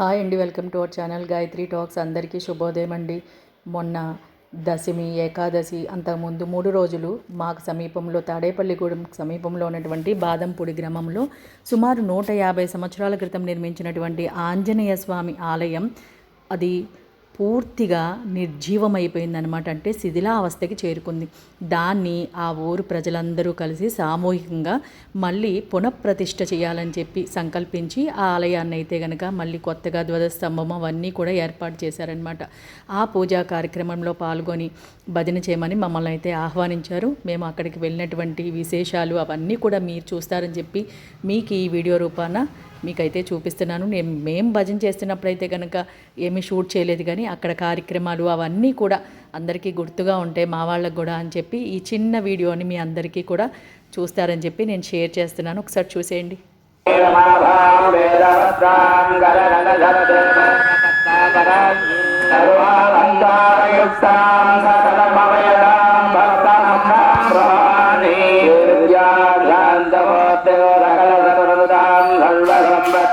Hi అండి welcome to our channel Gayatri talks. అందరికీ శుభోదయం అండి. మొన్న దశమి ఏకాదశి అంతకుముందు మూడు రోజులు మాకు సమీపంలో తాడేపల్లిగూడెం సమీపంలో ఉన్నటువంటి బాదంపూడి గ్రామంలో సుమారు నూట యాభై సంవత్సరాల క్రితం నిర్మించినటువంటి ఆంజనేయ స్వామి ఆలయం. అది పూర్తిగా నిర్జీవమైపోయిందనమాట అంటే శిథిలావస్థకి చేరుకుంది. దాన్ని ఆ ఊరు ప్రజలందరూ కలిసి సామూహికంగా మళ్ళీ పునఃప్రతిష్ఠ చేయాలని చెప్పి సంకల్పించి ఆ ఆలయాన్ని అయితే కనుక మళ్ళీ కొత్తగా ధ్వజస్తంభం అవన్నీ కూడా ఏర్పాటు చేశారనమాట ఆ పూజా కార్యక్రమంలో పాల్గొని భజన చేయమని మమ్మల్ని అయితే ఆహ్వానించారు. మేము అక్కడికి వెళ్ళినటువంటి విశేషాలు అవన్నీ కూడా మీరు చూస్తారని చెప్పి మీకు ఈ వీడియో రూపాన మీకైతే చూపిస్తున్నాను. నేను మేం భజన చేస్తున్నప్పుడైతే కనుక ఏమీ షూట్ చేయలేదు కానీ అక్కడ కార్యక్రమాలు అవన్నీ కూడా అందరికీ గుర్తుగా ఉంటాయి మా వాళ్ళకు కూడా అని చెప్పి ఈ చిన్న వీడియోని మీ అందరికీ కూడా చూస్తారని చెప్పి నేను షేర్ చేస్తున్నాను. ఒకసారి చూసేయండి.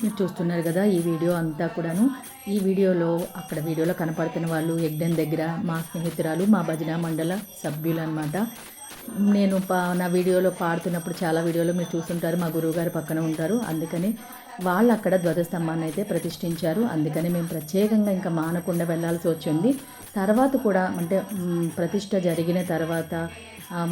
మీరు చూస్తున్నారు కదా ఈ వీడియో అంతా కూడాను. ఈ వీడియోలో అక్కడ వీడియోలో కనపడుతున్న వాళ్ళు యజ్ఞం దగ్గర మా స్నేహితురాలు మా భజన మండల సభ్యులు అనమాట నేను పా నా వీడియోలో పాడుతున్నప్పుడు చాలా వీడియోలో మీరు చూస్తుంటారు మా గురువుగారు పక్కన ఉంటారు. అందుకని వాళ్ళు అక్కడ ధ్వజస్తంభాన్ని అయితే ప్రతిష్ఠించారు. అందుకని మేము ప్రత్యేకంగా ఇంకా మానకుండా వెళ్ళాల్సి వచ్చింది. తర్వాత కూడా అంటే ప్రతిష్ట జరిగిన తర్వాత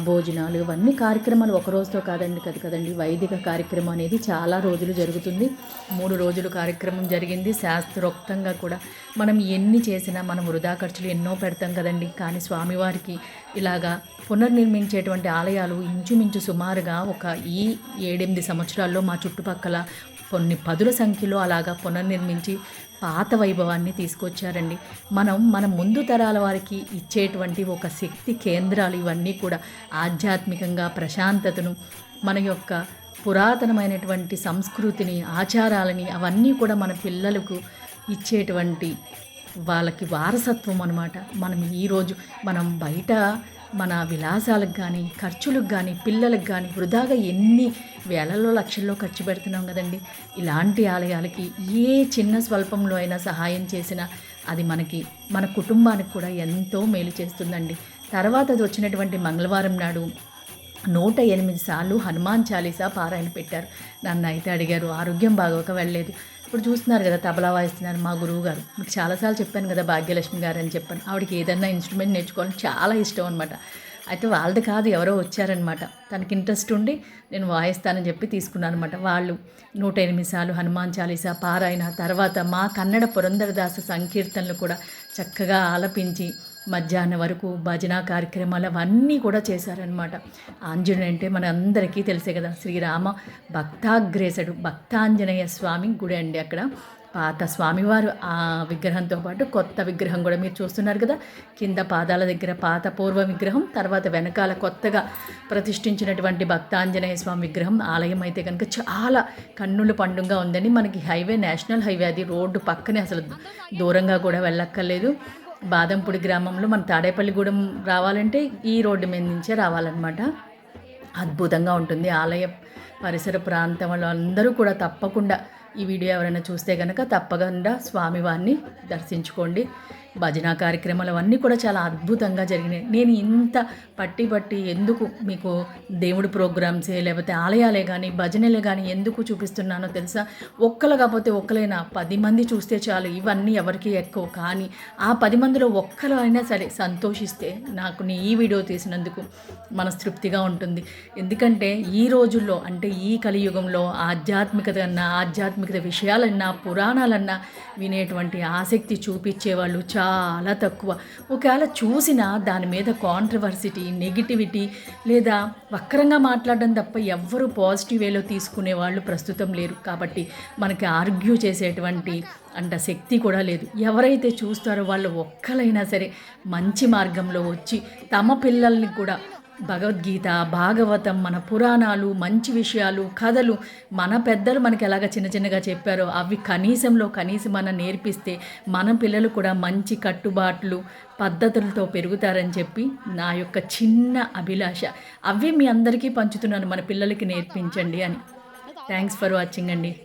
భోజనాలు ఇవన్నీ కార్యక్రమాలు ఒక రోజుతో కాదండి కదా కదండి. వైదిక కార్యక్రమం అనేది చాలా రోజులు జరుగుతుంది. మూడు రోజులు కార్యక్రమం జరిగింది. శాస్త్రోక్తంగా కూడా మనం ఎన్ని చేసినా మనం వృధా ఖర్చులు ఎన్నో పెడతాం కదండి. కానీ స్వామివారికి ఇలాగా పునర్నిర్మించేటువంటి ఆలయాలు ఇంచుమించు సుమారుగా ఒక ఈ ఏడెనిమిది సంవత్సరాల్లో మా చుట్టుపక్కల కొన్ని పదుల సంఖ్యలో అలాగా పునర్నిర్మించి పాత వైభవాన్ని తీసుకొచ్చారండి. మనం మన ముందు తరాల వారికి ఇచ్చేటువంటి ఒక శక్తి కేంద్రాలు ఇవన్నీ కూడా ఆధ్యాత్మికంగా ప్రశాంతతను మన యొక్క పురాతనమైనటువంటి సంస్కృతిని ఆచారాలని అవన్నీ కూడా మన పిల్లలకు ఇచ్చేటువంటి వాళ్ళకి వారసత్వం అనమాట మనం ఈరోజు మనం బయట మన విలాసాలకు కానీ ఖర్చులకు కానీ పిల్లలకు కానీ వృధాగా ఎన్ని వేలల్లో లక్షల్లో ఖర్చు పెడుతున్నాం కదండి. ఇలాంటి ఆలయాలకి ఏ చిన్న స్వల్పంలో అయినా సహాయం చేసినా అది మనకి మన కుటుంబానికి కూడా ఎంతో మేలు చేస్తుందండి. తర్వాత అది వచ్చినటువంటి మంగళవారం నాడు నూట ఎనిమిది సార్లు హనుమాన్ చాలీసా పారాయణ పెట్టారు. నన్ను అయితే అడిగారు ఆరోగ్యం బాగోక వెళ్ళలేదు. ఇప్పుడు చూస్తున్నారు కదా తబలా వాయిస్తున్నారు మా గురువు గారు మీకు చాలాసార్లు చెప్పాను కదా భాగ్యలక్ష్మి గారు అని చెప్పాను. ఆవిడకి ఏదైనా ఇన్స్ట్రుమెంట్ నేర్చుకోవాలని చాలా ఇష్టం అనమాట అయితే వాళ్ళది కాదు ఎవరో వచ్చారనమాట తనకి ఇంట్రెస్ట్ ఉండి నేను వాయిస్తానని చెప్పి తీసుకున్నాను అనమాట వాళ్ళు నూట ఎనిమిది సార్లు హనుమాన్ చాలీసా పారాయణ తర్వాత మా కన్నడ పురంధరదాస సంకీర్తనలు కూడా చక్కగా ఆలపించి మధ్యాహ్నం వరకు భజన కార్యక్రమాలు అవన్నీ కూడా చేశారనమాట ఆంజనేయుడు అంటే మన అందరికీ తెలిసే కదా శ్రీరామ భక్తాగ్రేసుడు భక్తాంజనేయ స్వామి గుడి అండి అక్కడ. పాత స్వామివారు ఆ విగ్రహంతో పాటు కొత్త విగ్రహం కూడా మీరు చూస్తున్నారు కదా కింద పాదాల దగ్గర పాత పూర్వ విగ్రహం తర్వాత వెనకాల కొత్తగా ప్రతిష్ఠించినటువంటి భక్తాంజనేయ స్వామి విగ్రహం ఆలయం అయితే కనుక చాలా కన్నుల పండుగగా ఉందని మనకి హైవే నేషనల్ హైవే అది రోడ్డు పక్కనే అసలు దూరంగా కూడా వెళ్ళక్కర్లేదు. బాదంపూడి గ్రామంలో మన తాడేపల్లిగూడెం రావాలంటే ఈ రోడ్డు మీద నుంచే రావాలన్నమాట. అద్భుతంగా ఉంటుంది. ఆలయ పరిసర ప్రాంతం వాళ్ళు అందరూ కూడా తప్పకుండా ఈ వీడియో ఎవరైనా చూస్తే కనుక తప్పకుండా స్వామివారిని దర్శించుకోండి. భజన కార్యక్రమాలు అవన్నీ కూడా చాలా అద్భుతంగా జరిగినాయి. నేను ఇంత పట్టి పట్టి ఎందుకు మీకు దేవుడి ప్రోగ్రామ్సే లేకపోతే ఆలయాలే కానీ భజనలే కానీ ఎందుకు చూపిస్తున్నానో తెలుసా? ఒక్కరు కాకపోతే ఒక్కలైనా పది మంది చూస్తే చాలు. ఇవన్నీ ఎవరికి ఎక్కువ కానీ ఆ పది మందిలో ఒక్కరు అయినా సరే సంతోషిస్తే నాకు నీ ఈ వీడియో తీసినందుకు మనస్తృప్తిగా ఉంటుంది. ఎందుకంటే ఈ రోజుల్లో అంటే ఈ కలియుగంలో ఆధ్యాత్మికత ఆధ్యాత్మిక ఆధ్యాత్మికత విషయాలన్నా పురాణాలన్నా వినేటువంటి ఆసక్తి చూపించే వాళ్ళు చాలా తక్కువ. ఒకవేళ చూసినా దాని మీద కాంట్రవర్సిటీ నెగిటివిటీ లేదా వక్రంగా మాట్లాడడం తప్ప ఎవ్వరూ పాజిటివ్ వేలో తీసుకునే వాళ్ళు ప్రస్తుతం లేరు. కాబట్టి మనకి ఆర్గ్యూ చేసేటువంటి అంత శక్తి కూడా లేదు. ఎవరైతే చూస్తారో వాళ్ళు ఒక్కలైనా సరే మంచి మార్గంలో వచ్చి తమ పిల్లల్ని కూడా భగవద్గీత భాగవతం మన పురాణాలు మంచి విషయాలు కథలు మన పెద్దలు మనకి ఎలాగ చిన్న చిన్నగా చెప్పారో అవి కనీసంలో కనీసం మనం నేర్పిస్తే మన పిల్లలు కూడా మంచి కట్టుబాట్లు పద్ధతులతో పెరుగుతారని చెప్పి నా యొక్క చిన్న అభిలాష. అవి మీ అందరికీ పంచుతున్నాను మన పిల్లలకి నేర్పించండి అని. థ్యాంక్స్ ఫర్ వాచింగ్ అండి.